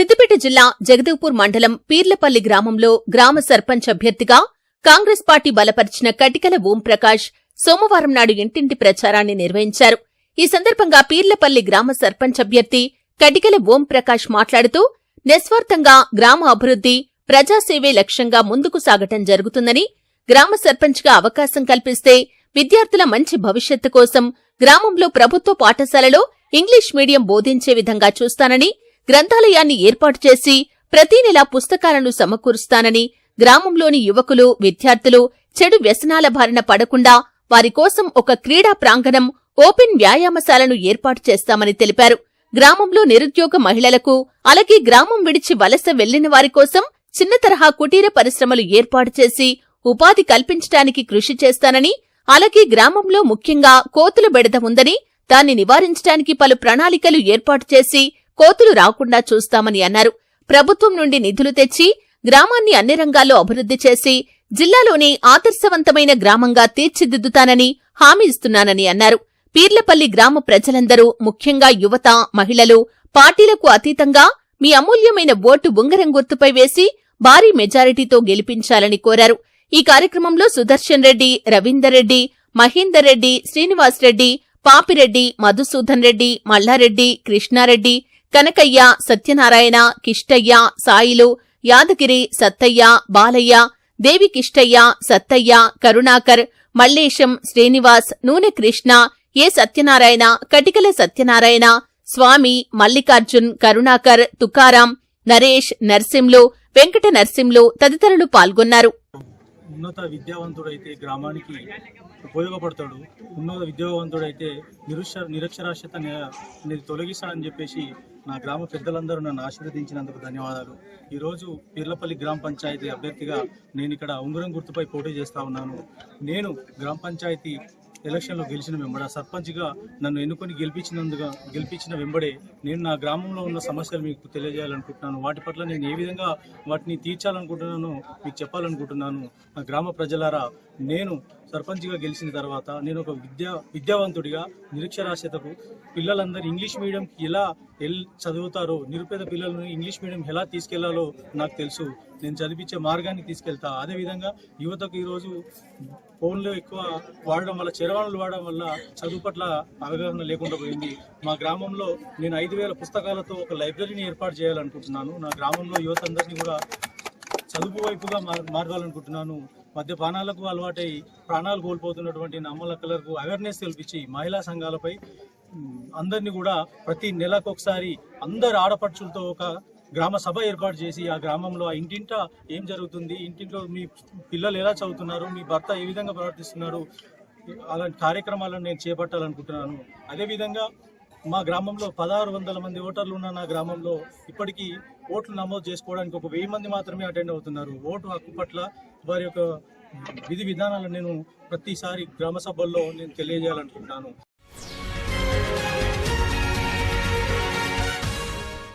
సిద్దిపేట జిల్లా జగదేవ్పూర్ మండలం పీర్లపల్లి గ్రామంలో గ్రామ సర్పంచ్ అభ్యర్థిగా కాంగ్రెస్ పార్టీ బలపరిచిన కటికల ఓంప్రకాష్ సోమవారం నాడు ఇంటింటి ప్రచారాన్ని నిర్వహించారు. ఈ సందర్భంగా పీర్లపల్లి గ్రామ సర్పంచ్ అభ్యర్థి కటికల ఓంప్రకాష్ మాట్లాడుతూ నిస్వార్థంగా గ్రామ అభివృద్ధి ప్రజాసేవే లక్ష్యంగా ముందుకు సాగటం జరుగుతుందని గ్రామ సర్పంచ్గా అవకాశం కల్పిస్తే విద్యార్థుల మంచి భవిష్యత్తు కోసం గ్రామంలో ప్రభుత్వ పాఠశాలలో ఇంగ్లీష్ మీడియం బోధించే విధంగా చూస్తానని గ్రంథాలయాన్ని ఏర్పాటు చేసి ప్రతి నెలా పుస్తకాలను సమకూరుస్తానని గ్రామంలోని యువకులు విద్యార్థులు చెడు వ్యసనాల బారిన పడకుండా వారి కోసం ఒక క్రీడా ప్రాంగణం ఓపెన్ వ్యాయామశాలను ఏర్పాటు చేస్తామని తెలిపారు. గ్రామంలో నిరుద్యోగ మహిళలకు అలాగే గ్రామం విడిచి వలస వెళ్ళిన వారి కోసం చిన్న తరహా కుటీర పరిశ్రమలు ఏర్పాటు చేసి ఉపాధి కల్పించడానికి కృషి చేస్తానని అలాగే గ్రామంలో ముఖ్యంగా కోతుల బెడద ఉందని దాన్ని నివారించడానికి పలు ప్రణాళికలు ఏర్పాటు చేసి కోతులు రాకుండా చూస్తామని అన్నారు. ప్రభుత్వం నుండి నిధులు తెచ్చి గ్రామాన్ని అన్ని రంగాల్లో అభివృద్ధి చేసి జిల్లాలోని ఆదర్శవంతమైన గ్రామంగా తీర్చిదిద్దుతానని హామీ ఇస్తున్నానని అన్నారు. పీర్లపల్లి గ్రామ ప్రజలందరూ ముఖ్యంగా యువత మహిళలు పార్టీలకు అతీతంగా మీ అమూల్యమైన ఓటు ఉంగరం గుర్తుపై వేసి భారీ మెజారిటీతో గెలిపించాలని కోరారు. ఈ కార్యక్రమంలో సుదర్శన్ రెడ్డి రవీందర్ రెడ్డి మహేందర్ రెడ్డి శ్రీనివాస్ రెడ్డి పాపిరెడ్డి మధుసూదన్ రెడ్డి మల్లారెడ్డి కృష్ణారెడ్డి కనకయ్య సత్యనారాయణ కిష్టయ్య సాయిలు యాదగిరి సత్తయ్య బాలయ్య దేవికిష్టయ్య సత్తయ్య కరుణాకర్ మల్లేశం శ్రీనివాస్ నూనె కృష్ణ ఏ సత్యనారాయణ కటికల సత్యనారాయణ స్వామి మల్లికార్జున్ కరుణాకర్ తుకారాం నరేష్ నర్సింలు వెంకట నర్సింలు తదితరులు పాల్గొన్నారు. ఉన్నత విద్యావంతుడైతే గ్రామానికి ఉపయోగపడతాడు. ఉన్నత విద్యావంతుడైతే నిరుష నిరక్షరాస్యత నేను అనేది తొలగిస్తాడని చెప్పేసి నా గ్రామ పెద్దలందరూ నన్ను ఆశీర్వదించినందుకు ధన్యవాదాలు. ఈరోజు పీర్లపల్లి గ్రామ పంచాయతీ అభ్యర్థిగా నేను ఇక్కడ ఉంగరం గుర్తుపై పోటీ చేస్తా ఉన్నాను. నేను గ్రామ పంచాయతీ ఎలక్షన్లో గెలిచిన వెంబడ సర్పంచ్గా నన్ను ఎన్నుకొని గెలిపించినందుగా గెలిపించిన వెంబడే నేను నా గ్రామంలో ఉన్న సమస్యలు మీకు తెలియజేయాలనుకుంటున్నాను. వాటి పట్ల నేను ఏ విధంగా వాటిని తీర్చాలనుకుంటున్నానో మీకు చెప్పాలనుకుంటున్నాను. నా గ్రామ ప్రజలారా నేను సర్పంచ్గా గెలిచిన తర్వాత నేను ఒక విద్యా విద్యావంతుడిగా నిరక్షరాస్యతకు పిల్లలందరూ ఇంగ్లీష్ మీడియంకి ఎలా ఎల్ చదువుతారో నిరుపేద పిల్లలను ఇంగ్లీష్ మీడియం ఎలా తీసుకెళ్ళాలో నాకు తెలుసు. నేను చదివించే మార్గాన్ని తీసుకెళ్తా. అదేవిధంగా యువతకు ఈరోజు ఫోన్లో ఎక్కువ వాడడం వల్ల చరవాణులు వాడడం వల్ల చదువు పట్ల అవగాహన లేకుండా పోయింది. మా గ్రామంలో నేను ఐదు వేల పుస్తకాలతో ఒక లైబ్రరీని ఏర్పాటు చేయాలనుకుంటున్నాను. నా గ్రామంలో యువత అందరినీ కూడా చదువు వైపుగా మార్ మార్గాలనుకుంటున్నాను. మద్యపానాలకు అలవాటై ప్రాణాలు కోల్పోతున్నటువంటి నమ్మలక్కలకు అవేర్నెస్ కల్పించి మహిళా సంఘాలపై అందరినీ కూడా ప్రతి నెలకొకసారి అందరు ఆడపడుచులతో ఒక గ్రామ సభ ఏర్పాటు చేసి ఆ గ్రామంలో ఆ ఇంటింట ఏం జరుగుతుంది? ఇంటింట్లో మీ పిల్లలు ఎలా చదువుతున్నారు? మీ భర్త ఏ విధంగా ప్రవర్తిస్తున్నారు అలాంటి కార్యక్రమాలను నేను చేపట్టాలనుకుంటున్నాను. అదేవిధంగా మా గ్రామంలో పదహారు వందల మంది ఓటర్లు ఉన్న నా గ్రామంలో ఇప్పటికీ ఓట్లు నమోదు చేసుకోవడానికి ఒక వెయ్యి మంది మాత్రమే అటెండ్ అవుతున్నారు. ఓటు హక్కు పట్ల వారి యొక్క విధి విధానాలను నేను ప్రతిసారి గ్రామ సభల్లో నేను తెలియజేయాలనుకుంటున్నాను.